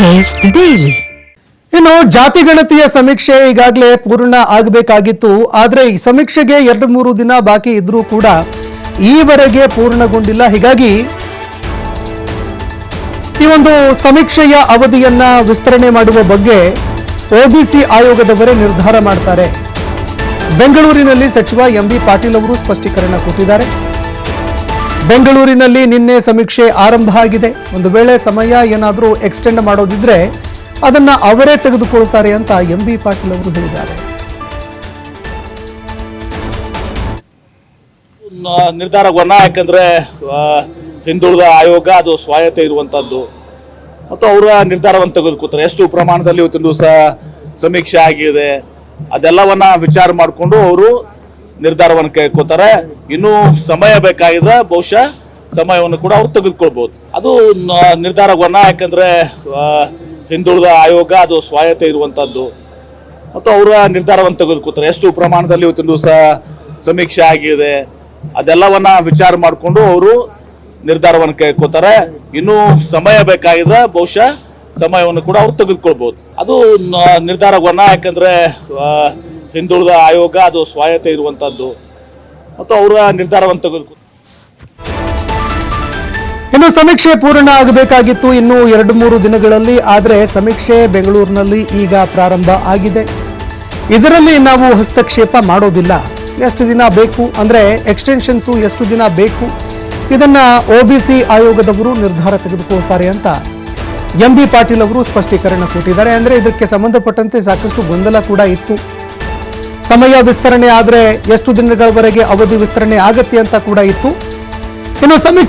Taste daily. ಇನ್ನು ಜಾತಿ ಗಣತಿಯ ಸಮೀಕ್ಷೆ ಈಗಾಗಲೇ ಪೂರ್ಣ ಆಗಬೇಕಾಗಿತ್ತು, ಆದರೆ ಈ ಸಮೀಕ್ಷೆಗೆ ಎರಡು ಮೂರು ದಿನ ಬಾಕಿ ಇದ್ರೂ ಕೂಡ ಈವರೆಗೆ ಪೂರ್ಣಗೊಂಡಿಲ್ಲ. ಹೀಗಾಗಿ ಈ ಒಂದು ಸಮೀಕ್ಷೆಯ ಅವಧಿಯನ್ನ ವಿಸ್ತರಣೆ ಮಾಡುವ ಬಗ್ಗೆ ಒಬಿಸಿ ಆಯೋಗದವರೇ ನಿರ್ಧಾರ ಮಾಡ್ತಾರೆ. ಬೆಂಗಳೂರಿನಲ್ಲಿ ಸಚಿವ ಎಂ ಬಿ ಪಾಟೀಲ್ ಅವರು ಸ್ಪಷ್ಟೀಕರಣ ಕೊಟ್ಟಿದ್ದಾರೆ. ಬೆಂಗಳೂರಿನಲ್ಲಿ ನಿನ್ನೆ ಸಮೀಕ್ಷೆ ಆರಂಭ ಆಗಿದೆ. ಒಂದು ವೇಳೆ ಸಮಯ ಏನಾದರೂ ಎಕ್ಸ್ಟೆಂಡ್ ಮಾಡೋದಿದ್ರೆ ಅದನ್ನ ಅವರೇ ತೆಗೆದುಕೊಳ್ತಾರೆ ಅಂತ ಎಂ ಬಿ ಪಾಟೀಲ್ ಅವರು ಹೇಳಿದ್ದಾರೆ. ನಿರ್ಧಾರವನ್ನ ಯಾಕಂದ್ರೆ ಹಿಂದುಳಿದ ಆಯೋಗ ಅದು ಸ್ವಾಯತ್ತ ಇರುವಂತದ್ದು. ಮತ್ತು ಅವರ ನಿರ್ಧಾರವನ್ನು ತೆಗೆದುಕೊಳ್ತಾರೆ. ಎಷ್ಟು ಪ್ರಮಾಣದಲ್ಲಿ ಇವತ್ತಿನ ದಿವಸ ಸಮೀಕ್ಷೆ ಆಗಿದೆ. ಅದೆಲ್ಲವನ್ನ ವಿಚಾರ ಮಾಡಿಕೊಂಡು ಅವರು ನಿರ್ಧಾರವನ್ನು ಕೈಕೋತಾರೆ ಇನ್ನೂ ಸಮಯ ಬೇಕಾಗಿದೆ. ಬಹುಶಃ ಸಮಯವನ್ನು ಕೂಡ ಅವ್ರು ತೆಗೆದುಕೊಳ್ಬಹುದು ಅದು ನಿರ್ಧಾರ ನಿರ್ಧಾರವನ್ನ, ಯಾಕಂದ್ರೆ ಹಿಂದುಳಿದ ಆಯೋಗ ಅದು ಸ್ವಾಯತ್ತ ಇರುವಂತದ್ದು ಮತ್ತು ಅವರ ನಿರ್ಧಾರವನ್ನು ತೆಗೆದುಕೊತಾರೆ ಎಷ್ಟು ಪ್ರಮಾಣದಲ್ಲಿ ಇವತ್ತಿನ ದಿವಸ ಸಮೀಕ್ಷೆ ಆಗಿದೆ. ಅದೆಲ್ಲವನ್ನ ವಿಚಾರ ಮಾಡಿಕೊಂಡು ಅವರು ನಿರ್ಧಾರವನ್ನು ಕೈಕೋತಾರೆ ಇನ್ನೂ ಸಮಯ ಬೇಕಾಗಿದೆ. ಬಹುಶಃ ಸಮಯವನ್ನು ಕೂಡ ಅವ್ರು ತೆಗೆದುಕೊಳ್ಬಹುದು ಅದು ನಿರ್ಧಾರ ನಿರ್ಧಾರವನ್ನ, ಯಾಕಂದ್ರೆ ಹಿಂದುಳಿದ ಆಯೋಗ ಅದು ಸ್ವಾಯತ್ತೆ ಇರುವಂತದ್ದು ಮತ್ತು ಅವರ ನಿರ್ಧಾರವನ್ನು ತೆಗೆದುಕೊಂಡು ಇನ್ನು ಸಮೀಕ್ಷೆ ಪೂರ್ಣ ಆಗಬೇಕಾಗಿತ್ತು ಇನ್ನು ಎರಡು ಮೂರು ದಿನಗಳಲ್ಲಿ, ಆದರೆ ಸಮೀಕ್ಷೆ ಬೆಂಗಳೂರಿನಲ್ಲಿ ಈಗ ಪ್ರಾರಂಭ ಆಗಿದೆ. ಇದರಲ್ಲಿ ನಾವು ಹಸ್ತಕ್ಷೇಪ ಮಾಡೋದಿಲ್ಲ. ಎಷ್ಟು ದಿನ ಬೇಕು ಅಂದರೆ ಎಕ್ಸ್ಟೆನ್ಷನ್ಸು ಎಷ್ಟು ದಿನ ಬೇಕು? ಇದನ್ನು ಒ ಬಿ ಸಿ ಆಯೋಗದವರು ನಿರ್ಧಾರ ತೆಗೆದುಕೊಳ್ತಾರೆ ಅಂತ ಎಂ ಬಿ ಪಾಟೀಲ್ ಅವರು ಸ್ಪಷ್ಟೀಕರಣ ಕೊಟ್ಟಿದ್ದಾರೆ. ಅಂದರೆ ಇದಕ್ಕೆ ಸಂಬಂಧಪಟ್ಟಂತೆ ಸಾಕಷ್ಟು ಗೊಂದಲ ಕೂಡ ಇತ್ತು. ಸಮಯ ವಿಸ್ತರಣೆ ಆದರೆ ಎಷ್ಟು ದಿನಗಳವರೆಗೆ ಅವಧಿ ವಿಸ್ತರಣೆ ಆಗತ್ತೆ ಅಂತ ಕೂಡ ಇತ್ತು. ಇನ್ನು ಸಮೀಕ್ಷೆ